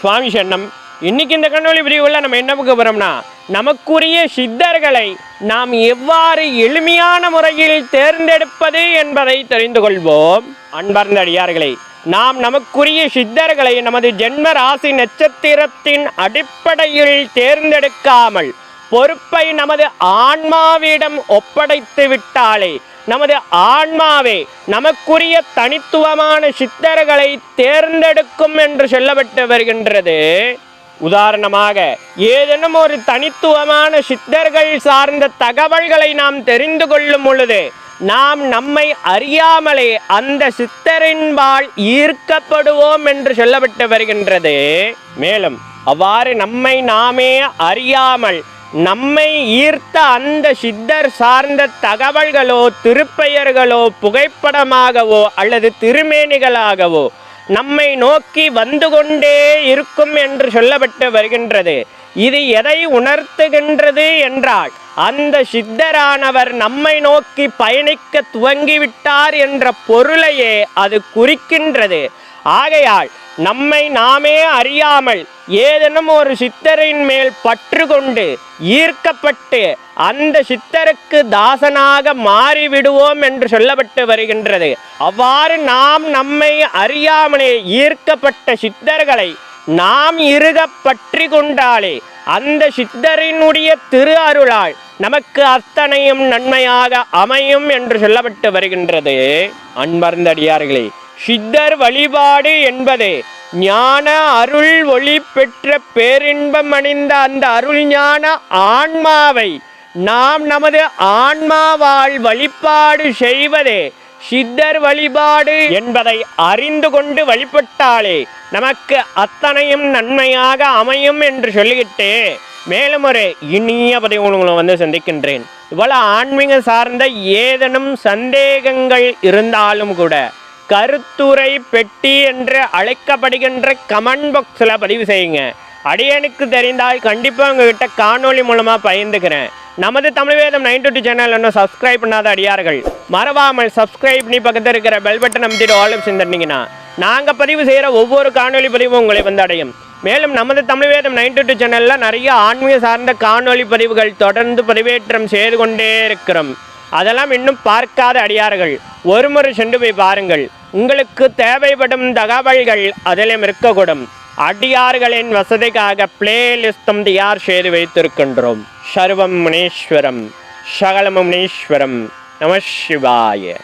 சுவாமி சரணம். இன்னைக்கு இந்த கண்ணொளி பிரிவுகளில் நம்ம என்ன பார்க்க போகிறோம்னா நமக்குரிய சித்தர்களை நாம் எவ்வாறு எளிமையான முறையில் தேர்ந்தெடுப்பது என்பதை தெரிந்து கொள்வோம். அன்பார்ந்த அடியார்களை நாம் நமக்குரிய சித்தர்களை நமது ஜென்ம ராசி நட்சத்திரத்தின் அடிப்படையில் தேர்ந்தெடுக்காமல் பொறுப்பை நமது ஆன்மாவிடம் ஒப்படைத்து விட்டாலே நமது ஆன்மாவே நமக்குரிய தனித்துவமான சித்தர்களை தேர்ந்தெடுக்கும் என்று சொல்லப்பட்டு வருகின்றது. உதாரணமாக ஏதேனும் ஒரு தனித்துவமான சித்தர்கள் சார்ந்த தகவல்களை நாம் தெரிந்து கொள்ளும் பொழுது நாம் நம்மை அறியாமலே அந்த சித்தரின்பால் ஈர்க்கப்படுவோம் என்று சொல்லப்பட்டு வருகின்றது. மேலும் அவ்வாறு நம்மை நாமே அறியாமல் நம்மை ஈர்த்த அந்த சித்தர் சார்ந்த தகவல்களோ திருப்பெயர்களோ புகைப்படமாகவோ அல்லது திருமேனிகளாகவோ நம்மை நோக்கி வந்து கொண்டே இருக்கும் என்று சொல்லப்பட்டு வருகின்றது. இது எதை உணர்த்துகின்றது என்றால் அந்த சித்தரானவர் நம்மை நோக்கி பயணிக்க துவங்கிவிட்டார் என்ற பொருளையே அது குறிக்கின்றது. ஆகையால் நம்மை நாமே அறியாமல் ஏதேனும் ஒரு சித்தரின் மேல் பற்று கொண்டு ஈர்க்கப்பட்டு அந்த சித்தருக்கு தாசனாக மாறிவிடுவோம் என்று சொல்லப்பட்டு வருகின்றது. அவ்வாறு நாம் நம்மை அறியாமலே ஈர்க்கப்பட்ட சித்தர்களை நாம் இருக பற்றி கொண்டாலே அந்த சித்தரினுடைய திரு அருளால் நமக்கு அத்தனையும் நன்மையாக அமையும் என்று சொல்லப்பட்டு வருகின்றது. அன்பர்ந்தடியார்களே சித்தர் வழிபாடு என்பது. ஞான அருள் ஒளி பெற்ற பேரின்பம் அணிந்த அந்த அருள் ஞான ஆன்மாவை நாம் நமது ஆன்மாவால் வழிபாடு செய்வதே. சித்தர் வழிபாடு என்பதை அறிந்து கொண்டு வழிபட்டாலே நமக்கு அத்தனையும் நன்மையாக அமையும் என்று சொல்லிக்கிட்டு மேலும் ஒரு இனிய பதவி உங்களை வந்து சந்திக்கின்றேன். இவ்வளோ ஆன்மீக சார்ந்த ஏதேனும் சந்தேகங்கள் இருந்தாலும் கூட கருத்துரை பெட்டி என்று அழைக்கப்படுகின்ற கமெண்ட் பாக்ஸில் பதிவு செய்யுங்க. அடியனுக்கு தெரிந்தால் கண்டிப்பாக உங்ககிட்ட காணொளி மூலமாக பயந்துக்கிறேன் நமது Tamil Vedam nine two channel இன்னும் சப்ஸ்கிரைப் பண்ணாத அடியார்கள் மறவாமல் சப்ஸ்கிரைப் பண்ணி பக்கத்தில் இருக்கிற பெல் பட்டன் அமைச்சிட்டு ஆல் ஆப்ஷன் நாங்கள் பதிவு செய்கிற ஒவ்வொரு காணொலி பதிவும் உங்களை வந்து அடையும். மேலும் நமது தமிழ் வேதம் நைன் டு சேனலில் நிறைய ஆன்மீக சார்ந்த காணொலி பதிவுகள் தொடர்ந்து பதிவேற்றம் செய்து கொண்டே இருக்கிறோம். அதெல்லாம் இன்னும் பார்க்காத அடியார்கள். ஒருமுறை சென்று போய் பாருங்கள். உங்களுக்கு தேவைப்படும் தகவல்கள் அதிலும் இருக்கக்கூடும். அடியார்களின் வசதிக்காக பிளேலிஸ்டும் தயார் செய்து வைத்திருக்கின்றோம். சர்வம் முனீஸ்வரம் சகலமும் முனீஸ்வரம். நம சிவாய.